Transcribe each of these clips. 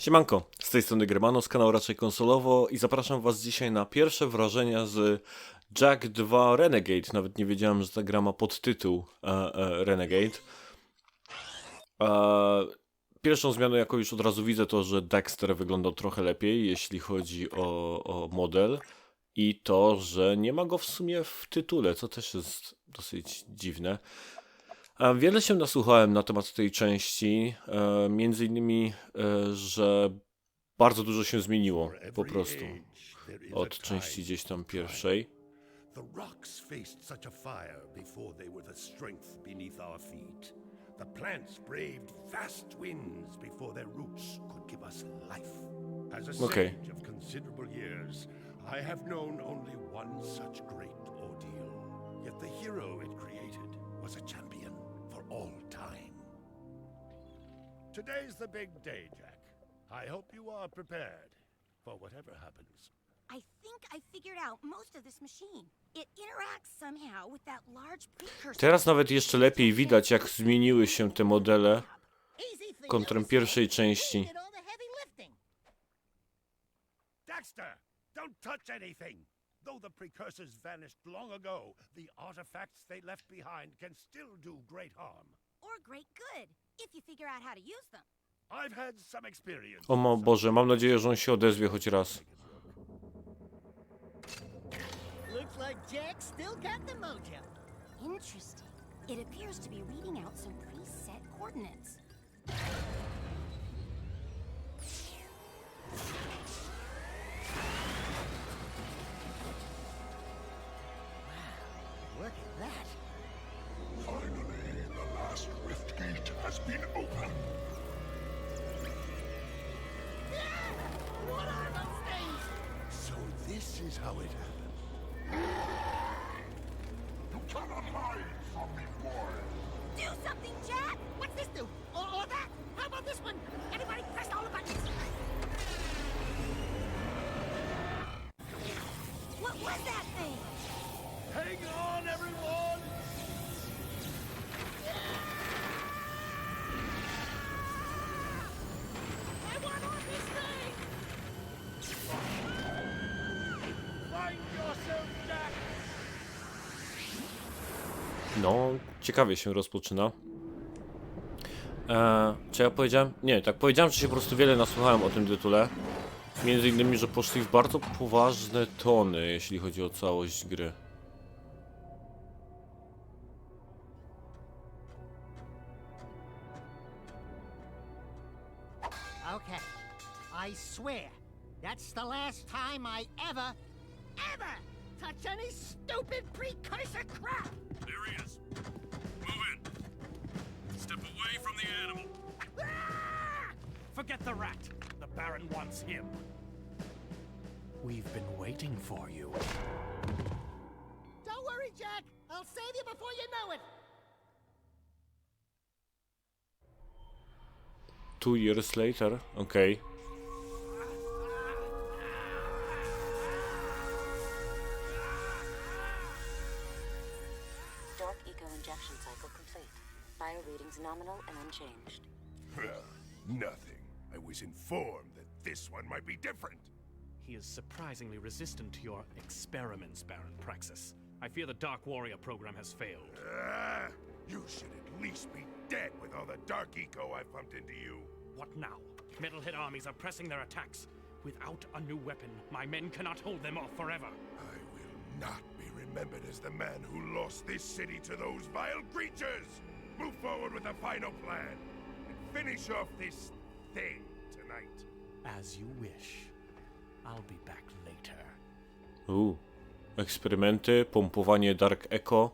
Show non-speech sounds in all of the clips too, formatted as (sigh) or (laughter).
Siemanko, z tej strony Germano z kanału Raczej Konsolowo i zapraszam was dzisiaj na pierwsze wrażenia z Jack 2 Renegade. Nawet nie wiedziałem, że ta gra ma podtytuł e, e, Renegade. E, pierwszą zmianą, jaką już od razu widzę, to, że Dexter wyglądał trochę lepiej, jeśli chodzi o, o model. I to, że nie ma go w sumie w tytule, co też jest dosyć dziwne. Wiele się nasłuchałem na temat tej części, e, między innymi, e, że bardzo dużo się zmieniło po prostu od części gdzieś tam pierwszej. The rocks faced such a fire before they were the strength beneath our feet. The plants braved vast winds before their roots could give us life. As a Okay. sage of considerable years, I have known only one such great ordeal. Yet the hero it created was a champion all time. Today's the big day, Jack. I hope you are prepared for whatever happens. I think I figured out most of this machine. It interacts somehow with that large precursor. Teraz nawet jeszcze lepiej widać, jak zmieniły się te modele kontrem pierwszej części. Dexter, don't touch anything! Though the precursors vanished long ago, the artifacts they left behind can still do great harm. Or great good, if you figure out how to use them. I've had some experience. O mo Boże, mam nadzieję, że on się odezwie choć raz. Looks like Jack still got the mojo. Interesting. It appears to be reading out some preset coordinates. Is how it No, ciekawie się rozpoczyna. E, czy ja powiedziałem? Nie, tak powiedziałem, że się po prostu wiele nasłuchałem o tym tytule. Między innymi, że poszli w bardzo poważne tony, jeśli chodzi o całość gry. Okay. I swear, that's the last time I ever, ever touch any stupid precursor crap. From the animal. Ah! Forget the rat. The Baron wants him. We've been waiting for you. Don't worry, Jack. I'll save you before you know it. Two years later, okej. Different. He is surprisingly resistant to your experiments, Baron Praxis. I fear the Dark Warrior program has failed. Ah, you should at least be dead with all the dark eco I pumped into you. What now? Metalhead armies are pressing their attacks. Without a new weapon, my men cannot hold them off forever. I will not be remembered as the man who lost this city to those vile creatures. Move forward with the final plan and finish off this thing tonight. As you wish. I'll be back later. U. Eksperymenty, pompowanie Dark Echo.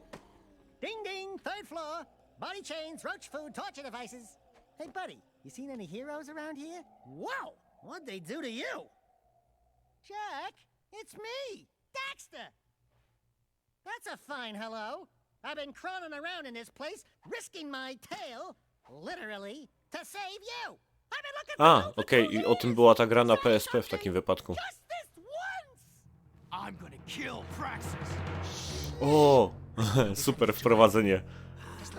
Ding ding, third floor. Body chains, roach food, torture devices. Hey, buddy, you seen any heroes around here? Whoa! What'd they do to you? Jack, it's me, Daxter. That's a fine hello. I've been crawling around in this place, risking my tail, literally, to save you. A, okej, i o tym była ta gra na PSP w takim wypadku. O, (laughs) super wprowadzenie,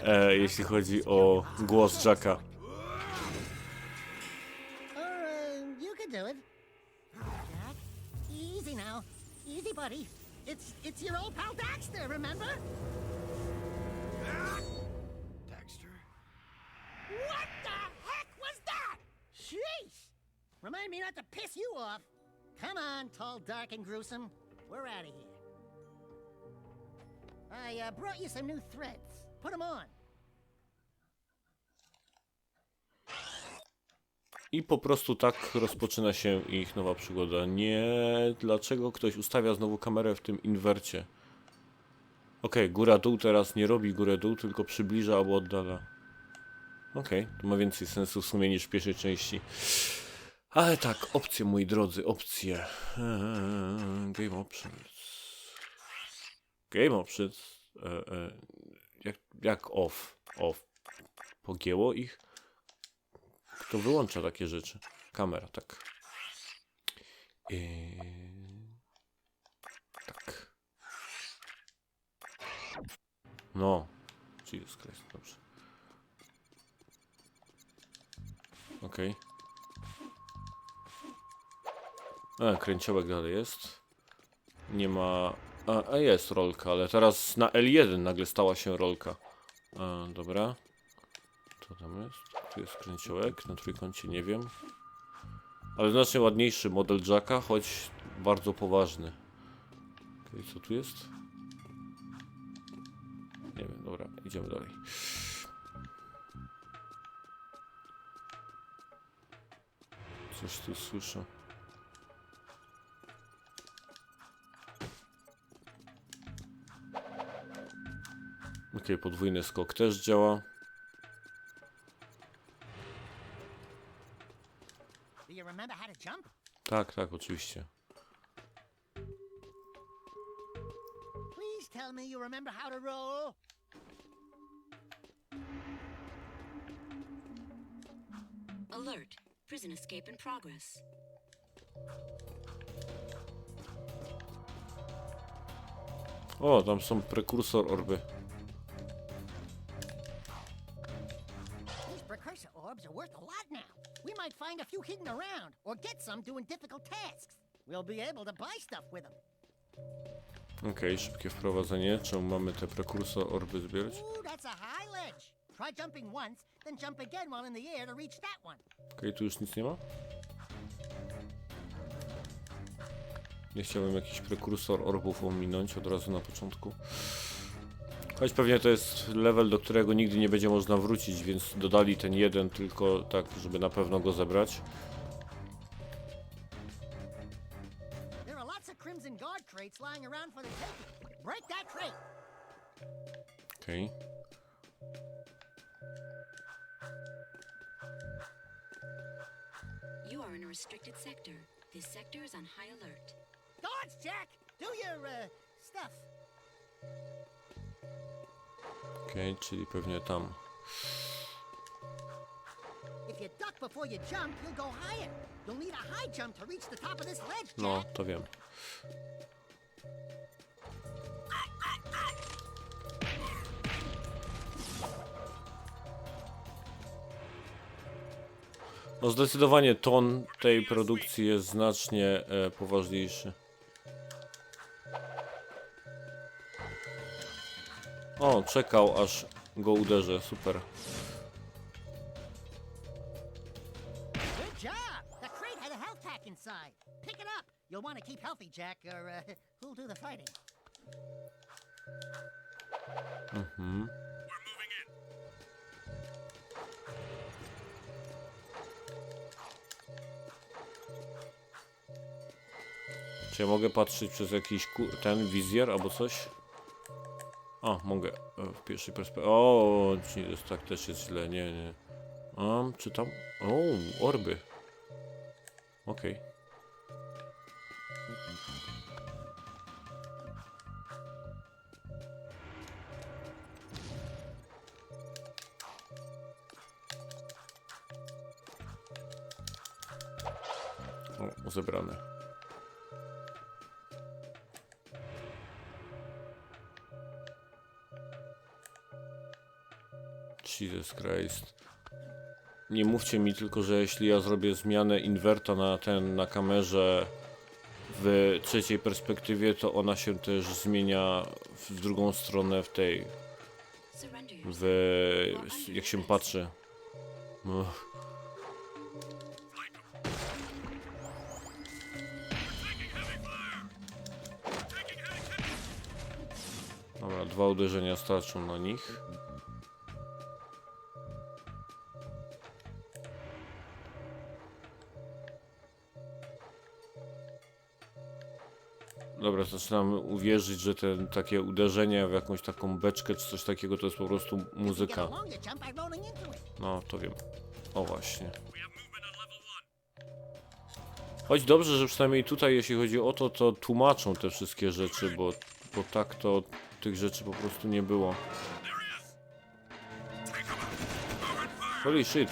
e, jeśli chodzi o głos Jacka. Or, uh, you can do it. Jack, easy now. Easy, buddy. It's it's your old pal Baxter, remember? Remind me not to piss you off. Come on, tall, dark, and gruesome. We're out of here. I uh, brought you some new threads. Put them on. I po prostu tak rozpoczyna się ich nowa przygoda. Nie, dlaczego ktoś ustawia znowu kamerę w tym inwercie? Okej, góra-dół teraz nie robi górę-dół, tylko przybliża albo oddala. Okej, to ma więcej sensu w sumie niż w pierwszej części. Ale tak, opcje, moi drodzy, opcje. Eee, Game options. Game options. E, e, jak, jak off? Off. Pogięło ich? Kto wyłącza takie rzeczy? Kamera, tak. Yy... Tak. No. Jesus Christ, dobrze. Okej. A, kręciołek dalej jest. Nie ma... A, a jest rolka, ale teraz na L1 nagle stała się rolka. A, dobra. Co tam jest? Tu jest kręciołek, na trójkącie nie wiem. Ale znacznie ładniejszy model Jacka, choć bardzo poważny. Okej, co tu jest? Nie wiem, dobra, idziemy dalej. Coś tu słyszę. Okej, podwójny skok też działa. Tak, tak, oczywiście. Please tell me you remember how to roll. Alert. Prison escape in progress. O, tam są prekursor orby. Orbs are worth a lot now. We might find a few hidden around, or get some doing difficult tasks. We'll be able to buy stuff with them. Okej, szybkie wprowadzenie. Czemu mamy te prekursor orby zbierać? Ooh, that's a high ledge. Try jumping once, then jump again while in the air to reach that one. Okej, tu już nic nie ma? Nie chciałbym jakiś prekursor orbów ominąć od razu na początku. Choć pewnie to jest level, do którego nigdy nie będzie można wrócić, więc dodali ten jeden tylko tak, żeby na pewno go zebrać. Okej. You are in a restricted sector. This sector is on high alert. Guards, Jack! Do your, uh, stuff. Okej, czyli pewnie tam. No, to wiem. No zdecydowanie ton tej produkcji jest znacznie e, poważniejszy. O, czekał aż go uderzę, super. Good job! The crate had a health pack inside. Pick it up. You'll want to keep healthy, Jack, or uh, who'll do the fighting? We're moving in. Czy ja mogę patrzeć przez jakiś ten wizjer albo coś? O, mogę e, w pierwszej perspektywie. O, tak też jest źle, nie, nie. Um, czy tam? O, orby. Okej. O, Christ. Nie mówcie mi tylko, że jeśli ja zrobię zmianę inwerta na ten, na kamerze w trzeciej perspektywie, to ona się też zmienia w drugą stronę w tej, w, jak się patrzy. Dobra, dwa uderzenia starczą na nich. Dobra, zaczynam uwierzyć, że te takie uderzenia w jakąś taką beczkę czy coś takiego to jest po prostu muzyka. No, to wiem. O właśnie. Choć dobrze, że przynajmniej tutaj, jeśli chodzi o to, to tłumaczą te wszystkie rzeczy, bo, bo tak to tych rzeczy po prostu nie było. Holy shit.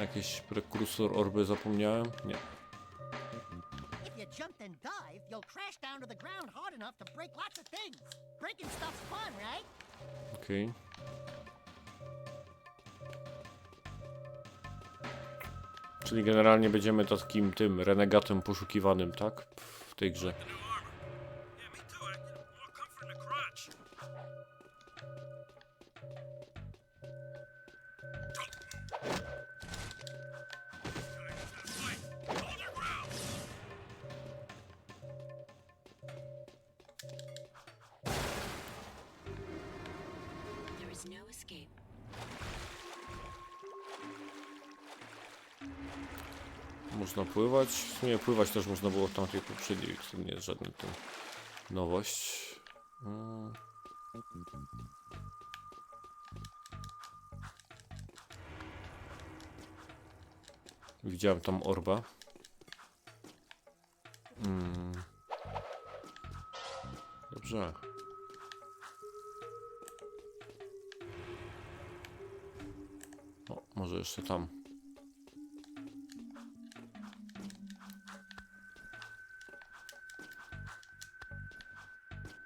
Jakiś prekursor orby zapomniałem? Nie. If you jumped and dived, you'll crash down to the ground hard enough to break lots of things. Breaking stuff's fun, right? Okej. Czyli generalnie będziemy takim tym renegatem poszukiwanym, tak? W tej grze. No escape. Można pływać. W sumie pływać też można było w tamtej poprzedniej, to nie jest żadna to nowość. Mm. Widziałem tam orba. Mm. Dobrze. Może jeszcze tam.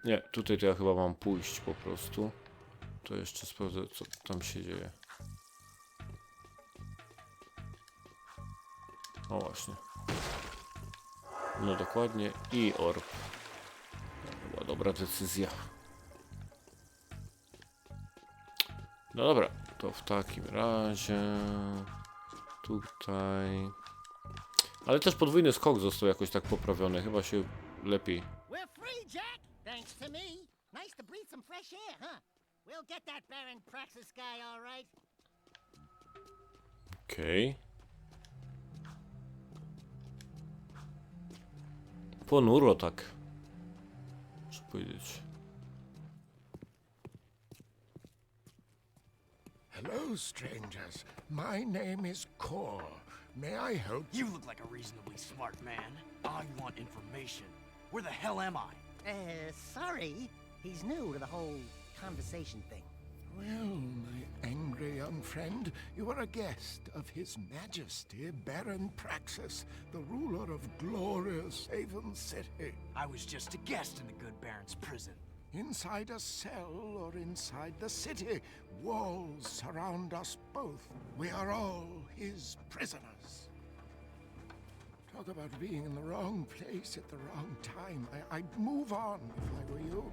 Nie, tutaj to ja chyba mam pójść po prostu. To jeszcze sprawdzę, co tam się dzieje. O właśnie. No dokładnie. I orb. To była dobra decyzja. No dobra, to w takim razie tutaj. Ale też podwójny skok został jakoś tak poprawiony. Chyba się lepiej We're free, Jack! Thanks My name is Kor. May I help You look like a reasonably smart man. I want information. Where the hell am I? Uh, sorry. He's new to the whole conversation thing. Well, my angry young friend, you are a guest of His Majesty Baron Praxis, the ruler of glorious Haven City. I was just a guest in the good Baron's prison. Inside a cell or inside the city, walls surround us both. We are all his prisoners. Talk about being in the wrong place at the wrong time. I, I'd move on if I were you.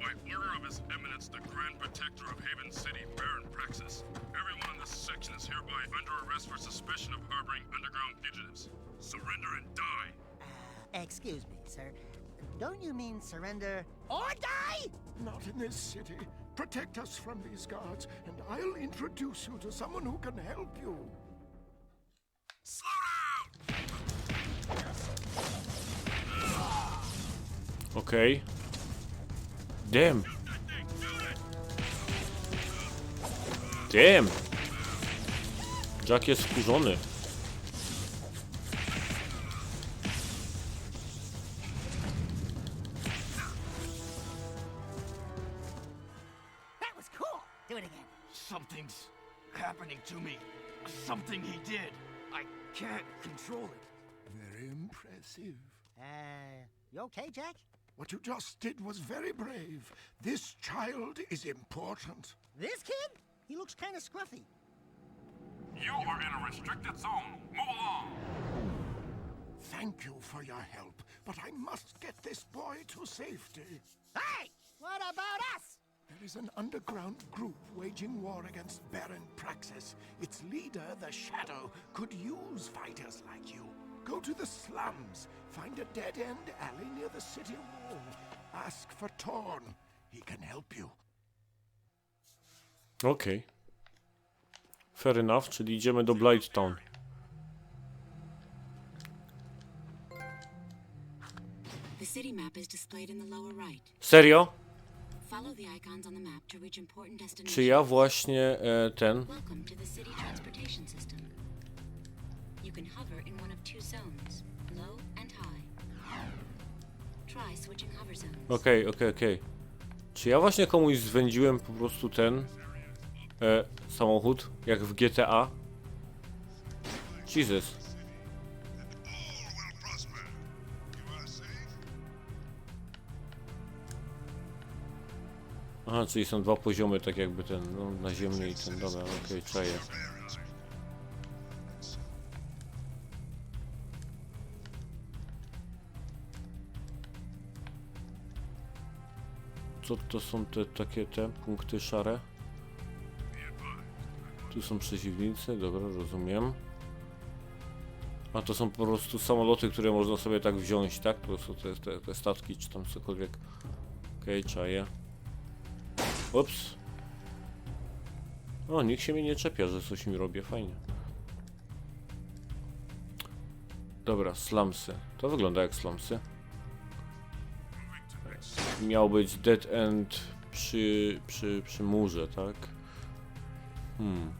By order of His Eminence, the Grand Protector of Haven City, Baron Praxis, everyone in this section is hereby under arrest for suspicion of harboring underground fugitives. Surrender and die. Uh, excuse me, sir. Don't you mean surrender or die? Not in this city. Protect us from these guards, and I'll introduce you to someone who can help you. Slow down! Okej. Damn. Damn. Jack jest wkurzony. You okay, Jack? What you just did was very brave. This child is important. This kid? He looks kind of scruffy. You are in a restricted zone. Move along. Thank you for your help, but I must get this boy to safety. Hey! What about us? There is an underground group waging war against Baron Praxis. Its leader, the Shadow, could use fighters like you. Go to the slums, find a dead-end alley near the city wall. Ask for Torn. He can help you. Okej. Fair enough, czyli idziemy do Blighttown. The city map is displayed in the lower right. Serio? Follow the icons on the map to reach important destinations. Czy ja właśnie e, ten... You can hover in one of two zones, low and high. Try switching hover zones. Okej, okej, okej. Czy ja właśnie komuś zwędziłem po prostu ten e, samochód, jak w GTA? Jesus. Aha, czyli są dwa poziomy, tak jakby ten, no, naziemny i ten, dobra, okej, czaję. Co to są te takie te punkty szare? Tu są przeciwnicy, dobra, rozumiem. A to są po prostu samoloty, które można sobie tak wziąć, tak? Po prostu te, te, te statki, czy tam cokolwiek. Okej, okay, czaję. Ups. O, nikt się mnie nie czepia, że coś mi robię, fajnie. Dobra, slumsy. To wygląda jak slumsy. Miał być dead end przy, przy, przy murze, tak? Hmm.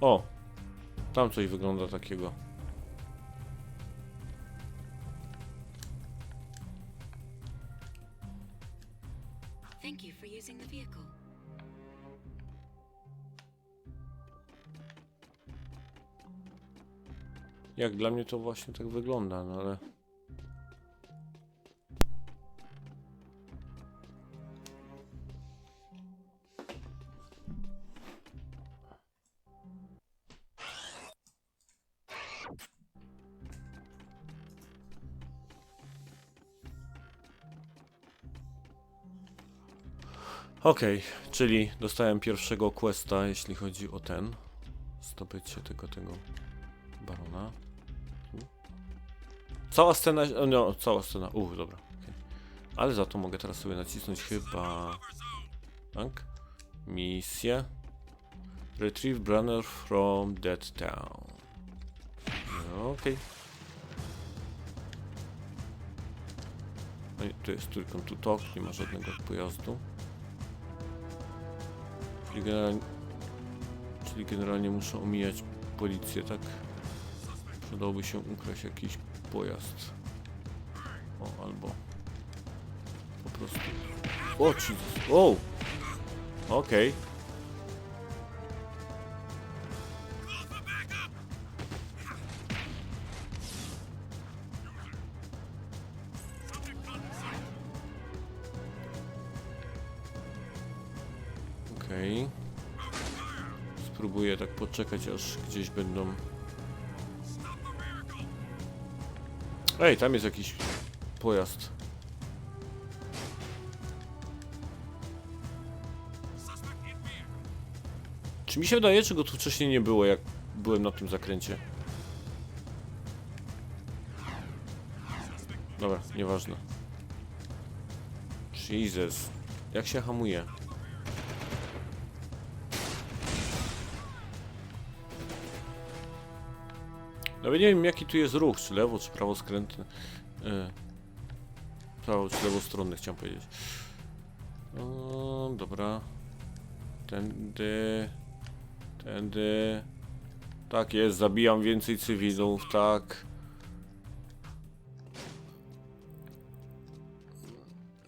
O! Tam coś wygląda takiego. Jak dla mnie to właśnie tak wygląda, no ale... Okej, czyli dostałem pierwszego questa, jeśli chodzi o ten. Zdobycie tego, tego barona. Cała scena, no, cała scena, uff, dobra. okej. Ale za to mogę teraz sobie nacisnąć chyba... Tak? Misję. Retrieve Brunner from Dead Town. No, Okej. No i tu jest tylko tu tok, nie ma żadnego pojazdu. Czyli generalnie, czyli generalnie muszę omijać policję, tak? Przydałoby się ukraść jakiś pojazd. O, albo po prostu... O, Jesus! O! Okej. Okej. Spróbuję tak poczekać, aż gdzieś będą Ej, tam jest jakiś pojazd. Czy mi się wydaje, czy go tu wcześniej nie było, jak byłem na tym zakręcie? Dobra, nieważne. Jesus. Jak się hamuje? Nawet nie wiem jaki tu jest ruch, czy lewo, czy prawo skrętny. E, prawo, czy lewostronny chciałem powiedzieć. O, dobra. Tędy. Tędy. Tak jest, zabijam więcej cywilów, tak.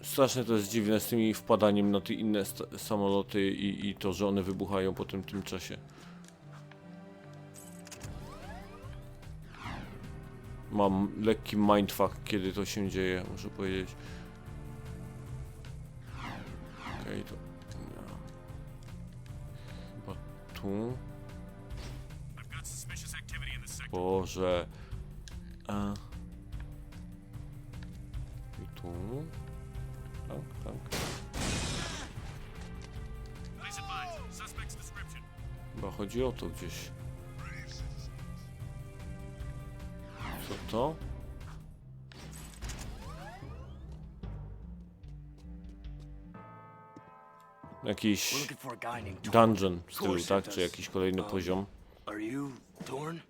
Straszne to jest dziwne z tymi wpadaniem na te inne samoloty i, i to, że one wybuchają po tym, tym czasie. Mam lekki mindfuck, kiedy to się dzieje, muszę powiedzieć. Okej, to... ja. Chyba tu... Boże. A. I tu. Tak, tak. Chyba chodzi o to gdzieś. Co to? Jakiś We're looking for a guy named Torn. dungeon w stylu, tak? Czy jakiś kolejny Um, poziom? Are you Torn?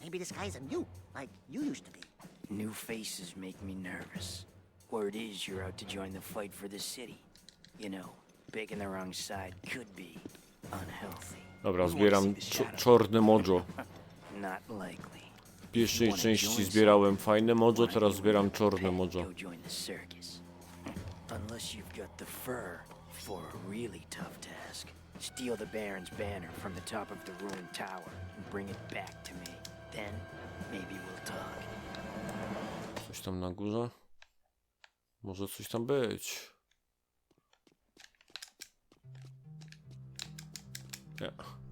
Maybe this guy's a new, like you used to be. New faces make me nervous. Word is you're out to join the fight for the city. You know, picking the wrong side could be unhealthy. Dobra, zbieram czo- czorne mojo. (laughs) Not likely. W pierwszej części zbierałem fajne mojo, teraz zbieram czorne mojo. Unless you've got the fur for a really tough task. Steal the Baron's banner from the top of the ruined tower and bring it back to me. Then maybe we'll talk. Coś tam na górze? Może coś tam być. Nie. I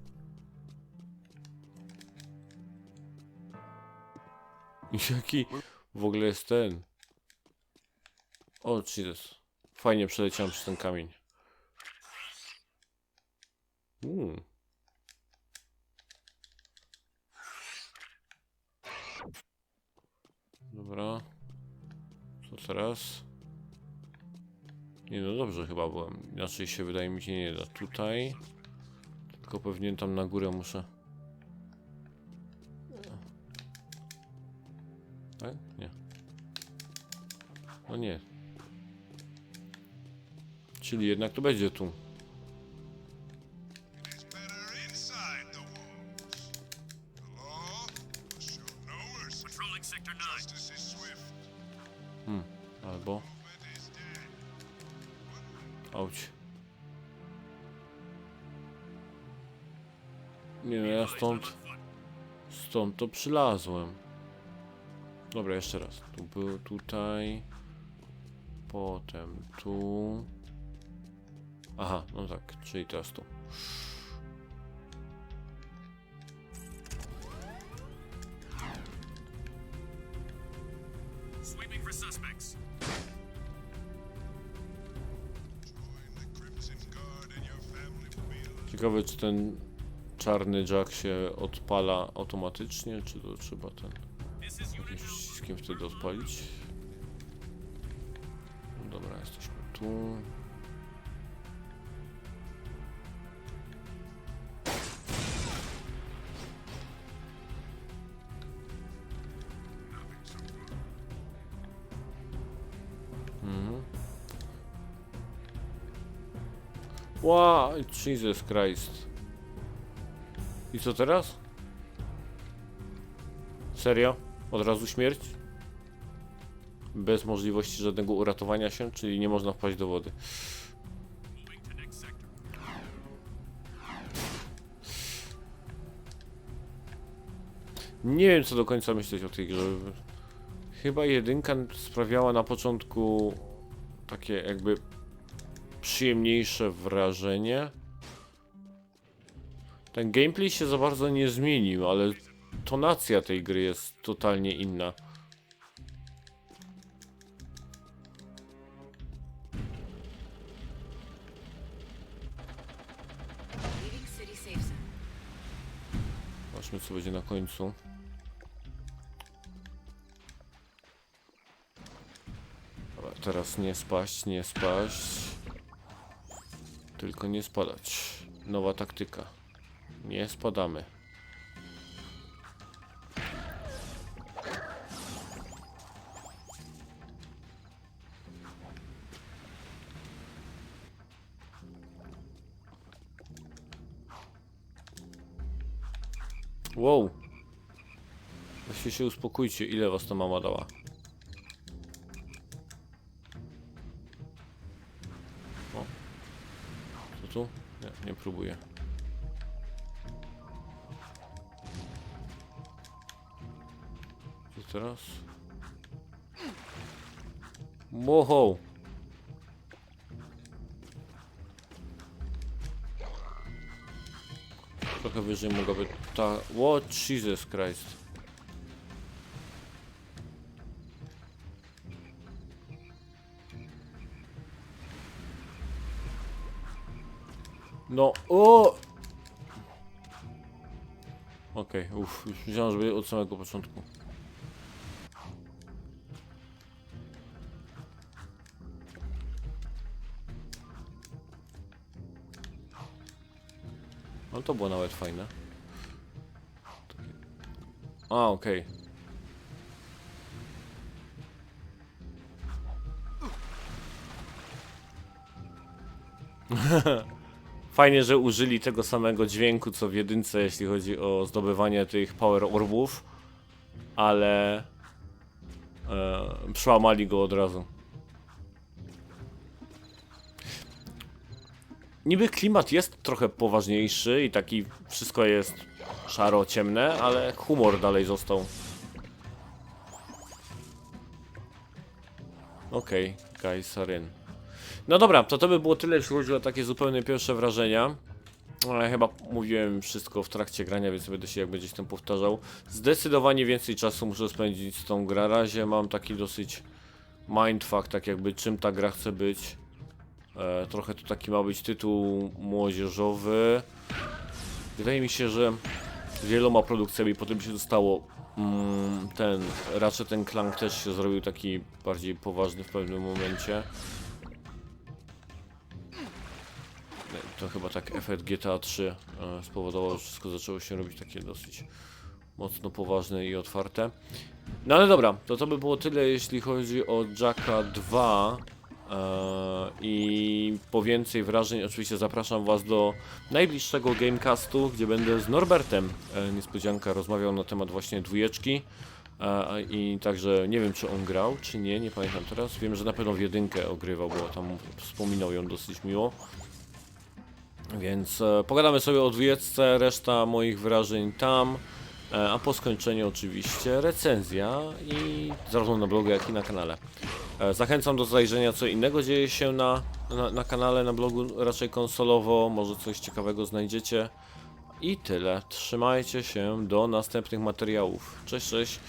Jaki w ogóle jest ten? O, Jesus. Fajnie przeleciałem przez ten kamień. Mm. Dobra. Co teraz? Nie no dobrze chyba byłem. Inaczej się wydaje mi się nie da. Tutaj. Tylko pewnie tam na górę muszę. Tak? Nie. No nie. Czyli jednak to będzie tu. It's better inside the walls. The law will show mercy. Patrolling sector 9. Justice is swift. Hmm. Albo. Auć. Nie no, ja stąd... Stąd to przylazłem. Dobra, jeszcze raz. Tu był, tutaj. Potem tu. Aha, no tak, czyli teraz tu. Ciekawe, czy ten czarny jack się odpala automatycznie, czy to trzeba ten This przyciskiem wtedy odpalić. No dobra, jesteśmy tu. Mhm. Wow, Jesus Christ. I co teraz? Serio? Od razu śmierć? Bez możliwości żadnego uratowania się, czyli nie można wpaść do wody. Nie wiem co do końca myśleć o tej grze. Chyba jedynka sprawiała na początku takie jakby przyjemniejsze wrażenie. Ten gameplay się za bardzo nie zmienił, ale tonacja tej gry jest totalnie inna. Zobaczmy co będzie na końcu. Teraz nie spaść, nie spaść. Tylko nie spadać. Nowa taktyka. Nie spadamy. Się uspokójcie, ile was ta mama dała. tu? Nie, nie próbuję. Co teraz? Wow. Trochę wyżej mogłaby ta... What Jesus Christ. No, o! Okej, okay, uff, już myślałem, żeby od samego początku. Ale to było nawet fajne. A, okej. (laughs) Fajnie, że użyli tego samego dźwięku co w jedynce, jeśli chodzi o zdobywanie tych power orbów, ale e, przełamali go od razu. Niby klimat jest trochę poważniejszy i taki wszystko jest szaro-ciemne, ale humor dalej został. Okej, okay, guys, Saren. No dobra, to to by było tyle, jeśli chodzi o takie zupełnie pierwsze wrażenia. Ale chyba mówiłem wszystko w trakcie grania, więc będę się jakby gdzieś tam powtarzał. Zdecydowanie więcej czasu muszę spędzić z tą grą. Razie mam taki dosyć mindfuck, tak jakby czym ta gra chce być. E, trochę to taki ma być tytuł młodzieżowy. Wydaje mi się, że wieloma produkcjami potem się zostało mm, ten, raczej ten Clank też się zrobił taki bardziej poważny w pewnym momencie. To chyba tak efekt GTA 3 e, spowodował, że wszystko zaczęło się robić takie dosyć mocno poważne i otwarte. No ale dobra, to to by było tyle jeśli chodzi o Jacka 2 e, i po więcej wrażeń oczywiście zapraszam Was do najbliższego Gamecastu, gdzie będę z Norbertem, e, niespodzianka, rozmawiał na temat właśnie dwójeczki i także nie wiem czy on grał, czy nie, nie pamiętam teraz, wiem, że na pewno w jedynkę ogrywał, bo tam wspominał ją dosyć miło. Więc e, pogadamy sobie o dwójeczce, reszta moich wrażeń tam, e, a po skończeniu oczywiście recenzja i zarówno na blogu, jak i na kanale. E, zachęcam do zajrzenia, co innego dzieje się na, na, na kanale, na blogu raczej konsolowo, może coś ciekawego znajdziecie. I tyle. Trzymajcie się do następnych materiałów. Cześć, cześć.